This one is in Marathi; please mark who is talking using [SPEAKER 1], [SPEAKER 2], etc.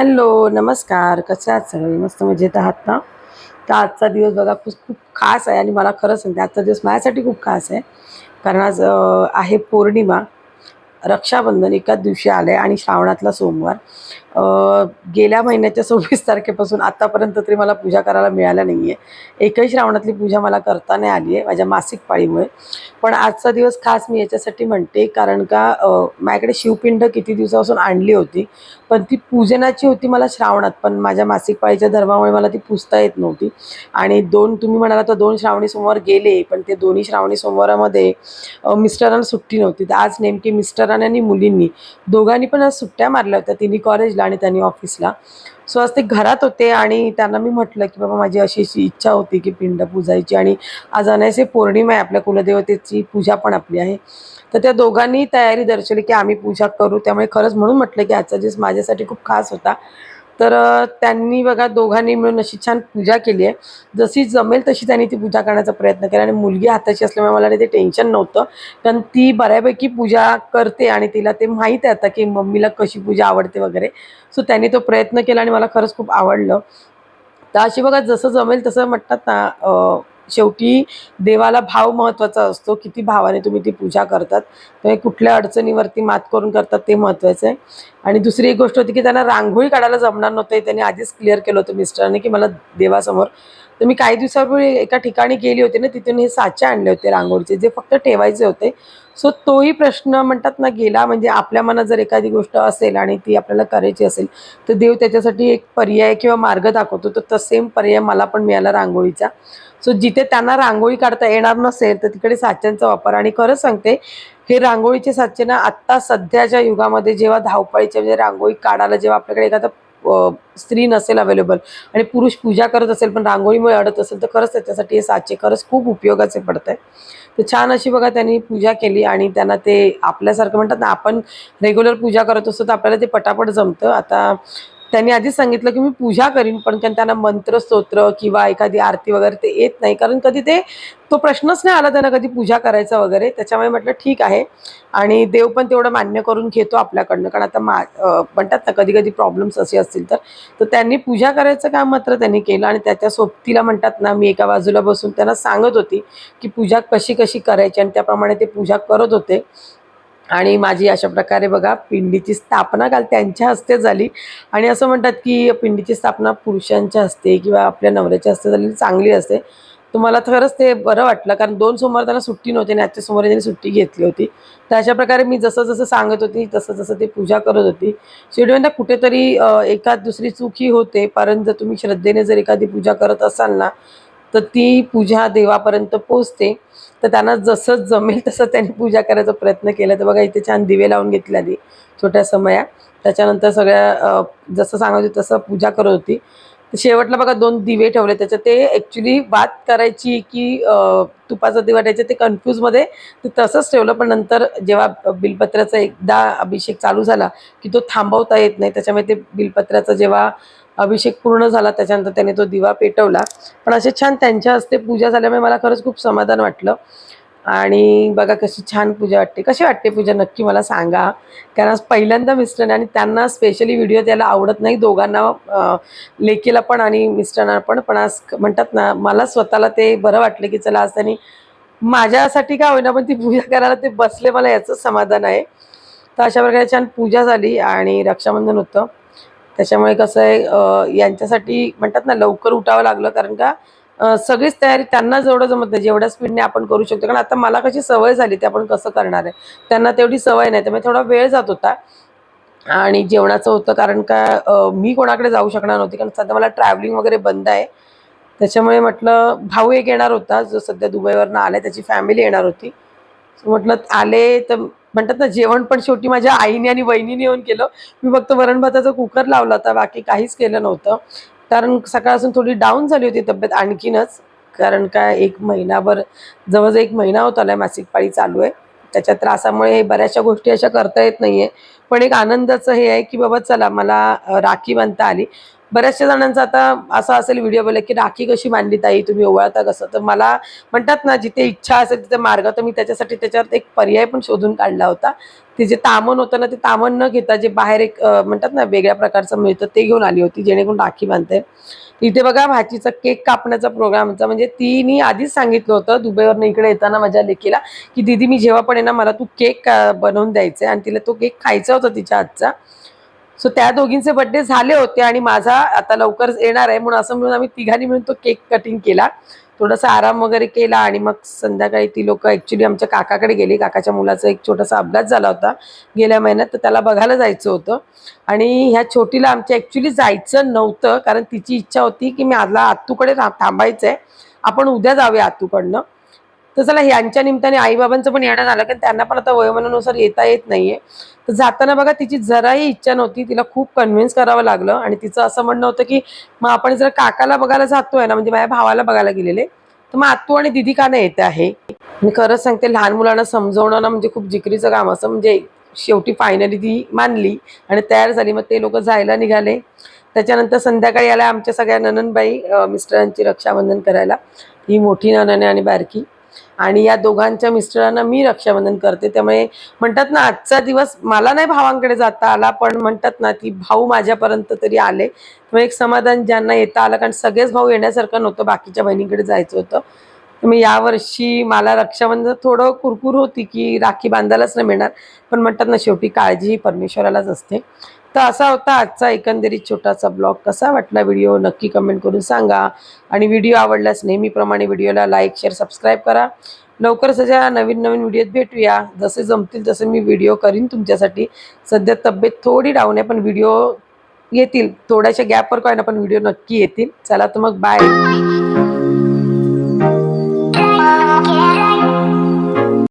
[SPEAKER 1] हॅलो नमस्कार. कसे आहात सगळे? मस्त मजेत आहात ना? तर आजचा दिवस बघा खूप खूप खास आहे आणि मला खरं सांगते आजचा दिवस माझ्यासाठी खूप खास आहे. कारण आज आहे पौर्णिमा. रक्षाबंधन एकाच दिवशी आलं आहे आणि श्रावणातला सोमवार. गेल्या महिन्याच्या सव्वीस तारखेपासून आत्तापर्यंत तरी मला पूजा करायला मिळाल्या नाही आहे एकही श्रावणातली पूजा मला करता नाही आली आहे माझ्या मासिक पाळीमुळे. पण आजचा दिवस खास मी याच्यासाठी म्हणते कारण का माझ्याकडे शिवपिंड किती दिवसापासून आणली होती पण ती पूजनाची होती मला श्रावणात पण माझ्या मासिक पाळीच्या धर्मामुळे मला ती पुजता येत नव्हती. आणि दोन तुम्ही म्हणाला तर दोन श्रावणी सोमवार गेले पण ते दोन्ही श्रावणी सोमवारामध्ये मिस्टरांना सुट्टी नव्हती. तर आज नेमकी मिस्टरांनी आणि मुलींनी दोघांनी पण आज सुट्ट्या मारल्या होत्या. तिन्ही कॉलेजला आणि त्यांनी ऑफिसला. सो आज ते घरात होते आणि त्यांना मी म्हटलं की बाबा माझी अशी अशी इच्छा होती की पिंड पूजायची आणि आज अनायसे पौर्णिमा आहे आपल्या कुलदेवतेची पूजा पण आपली आहे. तर त्या दोघांनी तयारी दर्शवली की आम्ही पूजा करू. त्यामुळे खरंच म्हणून म्हटलं की आजचा दिवस माझ्यासाठी खूप खास होता. तर त्यांनी बघा दोघांनी मिळून अशी छान पूजा केली आहे. जशी जमेल तशी त्यांनी ती पूजा करण्याचा प्रयत्न केला आणि मुलगी हाताची असल्यामुळे मला ते टेन्शन नव्हतं. कारण ती बऱ्यापैकी पूजा करते आणि तिला ते माहीत आहे आता की मम्मीला कशी पूजा आवडते वगैरे. सो त्यांनी तो प्रयत्न केला आणि मला खरंच खूप आवडलं. तर अशी बघा जसं जमेल तसं म्हणतात ना शेवटी देवाला भाव महत्त्वाचा असतो. किती भावाने तुम्ही ती पूजा करतात. तर कुठल्या अडचणीवरती मात करून करतात ते महत्त्वाचं आहे. आणि दुसरी एक गोष्ट होती की त्यांना रांगोळी काढायला जमणार नव्हतं. हे त्यांनी आधीच क्लिअर केलं होतं मिस्टरांनी की मला देवासमोर तर मी काही दिवसापूर्वी एका ठिकाणी गेली होती ना तिथून हे साचे आणले होते रांगोळीचे जे फक्त ठेवायचे होते. सो तोही प्रश्न म्हणतात ना गेला. म्हणजे आपल्या मनात जर एखादी गोष्ट असेल आणि ती आपल्याला करायची असेल तर देव त्याच्यासाठी एक पर्याय किंवा मार्ग दाखवतो. तर तो सेम पर्याय मला पण मिळाला रांगोळीचा. सो जिथे त्यांना रांगोळी काढता येणार नसेल तर तिकडे साच्यांचा वापर. आणि खरंच सांगते हे रांगोळीचे साचे ना आत्ता सध्याच्या युगामध्ये जेव्हा धावपळीच्या म्हणजे रांगोळी काढायला जेव्हा आपल्याकडे एखादा स्त्री नसेल अवेलेबल आणि पुरुष पूजा करत असेल पण रांगोळीमुळे अडत असेल तर खरंच त्याच्यासाठी हे साचे खरंच खूप उपयोगाचे पडत आहे तर छान अशी बघा त्यांनी पूजा केली आणि त्यांना ते आपल्यासारखं म्हणतात ना आपण रेग्युलर पूजा करत असतो तर आपल्याला ते पटापट जमतं. आता त्यांनी आधीच सांगितलं की मी पूजा करीन पण कारण त्यांना मंत्र स्तोत्र किंवा एखादी आरती वगैरे ते येत नाही. कारण कधी ते तो प्रश्नच नाही आला त्यांना कधी पूजा करायचा वगैरे. त्याच्यामुळे म्हटलं ठीक आहे. आणि देव पण तेवढं मान्य करून घेतो आपल्याकडनं. कारण आता मा म्हणतात ना कधी कधी प्रॉब्लेम्स असे असतील तर. तर त्यांनी पूजा करायचं काम मात्र त्यांनी केलं आणि त्याच्या सोबतीला म्हणतात ना मी एका बाजूला बसून त्यांना सांगत होती की पूजा कशी कशी करायची आणि त्याप्रमाणे ते पूजा करत होते. आणि माझी अशा प्रकारे बघा पिंडीची स्थापना काल त्यांच्या हस्ते झाली. आणि असं म्हणतात की पिंडीची स्थापना पुरुषांच्या हस्ते किंवा आपल्या नवऱ्याच्या हस्ते झालेली चांगली असते. तर खरंच ते बरं वाटलं कारण दोन सोमवार त्यांना सुट्टी नव्हती आणि आजच्या सोमवारी त्यांनी सुट्टी घेतली होती. तर अशा प्रकारे मी जसं जसं सांगत होती तसं जसं ते पूजा करत होती. शेवटी कुठेतरी एखाद दुसरी चूक ही होते कारण जर तुम्ही श्रद्धेने जर एखादी पूजा करत असाल ना तर ती पूजा देवापर्यंत पोचते तर त्यांना जसं जमेल तसं त्यांनी पूजा करायचा प्रयत्न केला. तर बघा इथे छान दिवे लावून घेतले आधी छोट्या समया. त्याच्यानंतर सगळ्या जसं सांगायचं तसं पूजा करत होती. तर शेवटला बघा दोन दिवे ठेवले. त्याच्यात ते ॲक्च्युली बात करायची की तुपाचा दिवा ठेवायचा ते कन्फ्यूजमध्ये ते तसंच ठेवलं. पण नंतर जेव्हा बिलपत्राचा एकदा अभिषेक चालू झाला की तो थांबवता येत नाही. त्याच्यामुळे ते बिलपत्राचा जेव्हा अभिषेक पूर्ण झाला त्याच्यानंतर त्याने तो दिवा पेटवला. पण असे छान त्यांच्या हस्ते पूजा झाल्यामुळे मला खरंच खूप समाधान वाटलं. आणि बघा कशी छान पूजा वाटते. कशी वाटते पूजा? नक्की मला सांगा. कारण आज पहिल्यांदा मिस्टरने आणि त्यांना स्पेशली व्हिडिओ त्याला आवडत नाही. दोघांना लेकीला पण आणि मिस्टरांना पण. पण आज म्हणतात ना मला स्वतःला ते बरं वाटलं की चला आज त्यांनी माझ्यासाठी काय होईना पण ती पूजा करायला ते बसले. मला याचंच समाधान आहे. तर अशा प्रकारे छान पूजा झाली आणि रक्षाबंधन होतं. त्याच्यामुळे कसं आहे यांच्यासाठी म्हणतात ना लवकर उठावं लागलं. कारण का सगळीच तयारी त्यांना जेवढं जमत नाही जेवढ्या स्पीडने आपण करू शकतो. कारण आता मला कशी सवय झाली ते आपण कसं करणार आहे? त्यांना तेवढी सवय नाही. त्यामुळे थोडा वेळ जात होता. आणि जेवणाचं होतं. कारण का मी कोणाकडे जाऊ शकणार नव्हती. कारण सध्या मला ट्रॅव्हलिंग वगैरे बंद आहे. त्याच्यामुळे म्हटलं भाऊ एक येणार होता. जो सध्या दुबईवरनं आला त्याची फॅमिली येणार होती. म्हटलं आले तर म्हणतात ना जेवण पण शेवटी माझ्या आईने आणि वहिनीने येऊन केलं. मी फक्त वरण भाताचा कुकर लावला होता बाकी काहीच केलं नव्हतं. कारण सकाळपासून थोडी डाऊन झाली होती तब्येत आणखीनच. कारण काय एक महिनाभर जवळजवळ एक महिना होत आलाय मासिक पाळी चालू आहे. त्याच्या त्रासामुळे हे बऱ्याचशा गोष्टी अशा करता येत नाहीये. पण एक आनंदाचं हे आहे की बाबा चला मला राखी बांधता आली. बऱ्याचशा जणांचा आता असा असेल व्हिडिओ बोला की राखी कशी मांडली ताई तुम्ही ओवाळता कसं? तर मला म्हणतात ना जिथे इच्छा असेल तिथे मार्ग. तर मी त्याच्यासाठी त्याच्यावर एक पर्याय पण शोधून काढला होता. ते जे तामण होतं ना ते तामण न घेता जे बाहेर एक म्हणतात ना वेगळ्या प्रकारचं मिळतं ते घेऊन आली होती जेणेकरून राखी बांधते. इथे बघा भाचीचा केक कापण्याचा प्रोग्रामचा म्हणजे तिने आधीच सांगितलं होतं दुबईवरनं इकडे येताना माझ्या लेकीला की दीदी मी जेव्हा पण आहे ना मला तू केक बनवून द्यायचा आहे आणि तिला तो केक खायचा होता तिच्या हातचा. सो त्या दोघींचे बड्डे झाले होते आणि माझा आता लवकर येणार आहे म्हणून असं म्हणून आम्ही तिघांनी मिळून तो केक कटिंग केला. थोडासा आराम वगैरे केला आणि मग संध्याकाळी ती लोक ॲक्च्युली आमच्या काकाकडे गेली. काकाच्या मुलाचा एक छोटासा अपघात झाला होता. गेल्या महिन्यात तर त्याला बघायला जायचं होतं. आणि ह्या छोटीला आमच्या ॲक्च्युली जायचं नव्हतं. कारण तिची इच्छा होती की मी आजला आत्तूकडे थांबायचं आहे आपण उद्या जाऊया आत्तूकडनं तर चला यांच्या निमित्ताने आईबाबांचं पण येणं झालं कारण त्यांना पण आता वयोमानानुसार येता येत नाहीये. तर जाताना बघा तिची जराही इच्छा नव्हती तिला खूप कन्व्हिन्स करावं लागलं. आणि तिचं असं म्हणणं होतं की मग आपण जर काकाला बघायला जातोय ना म्हणजे माझ्या भावाला बघायला गेलेले तर मग आत्तू आणि दिदी का नाही येते आहे? मी खरंच सांगते लहान मुलांना समजवणं ना म्हणजे खूप जिकरीचं काम असं म्हणजे शेवटी फायनली ती मानली आणि तयार झाली. मग ते लोक जायला निघाले. त्याच्यानंतर संध्याकाळी आल्या आमच्या सगळ्या नननबाई मिस्टरांची रक्षाबंधन करायला. ही मोठी ननन आहे आणि बारकी. आणि या दोघांच्या मिस्टरांना मी रक्षाबंधन करते. त्यामुळे म्हणतात ना आजचा दिवस मला नाही भावांकडे जाता आला पण म्हणतात ना की भाऊ माझ्यापर्यंत तरी आले. त्यामुळे एक समाधान ज्यांना येता आलं कारण सगळेच भाऊ येण्यासारखं नव्हतं बाकीच्या बहिणीकडे जायचं होतं. मी यावर्षी मला रक्षाबंधन थोडं कुरकुर होती की राखी बांधायलाच नाही मिळणार पण म्हणतात ना शेवटी काळजी ही परमेश्वरालाच असते. तर असा होता आजचा एकंदरीत छोटासा ब्लॉग. कसा वाटला व्हिडिओ? नक्की कमेंट करून सांगा. आणि व्हिडिओ आवडल्यास नेहमीप्रमाणे व्हिडिओला लाईक शेअर सबस्क्राईब करा. लवकरच अशा नवीन नवीन व्हिडिओत भेटूया. जसे जमतील तसे मी व्हिडिओ करीन तुमच्यासाठी. सध्या तब्येत थोडी डाऊन आहे पण व्हिडिओ येतील. थोड्याशा गॅपवर काय ना पण व्हिडिओ नक्की येतील. चला तर मग बाय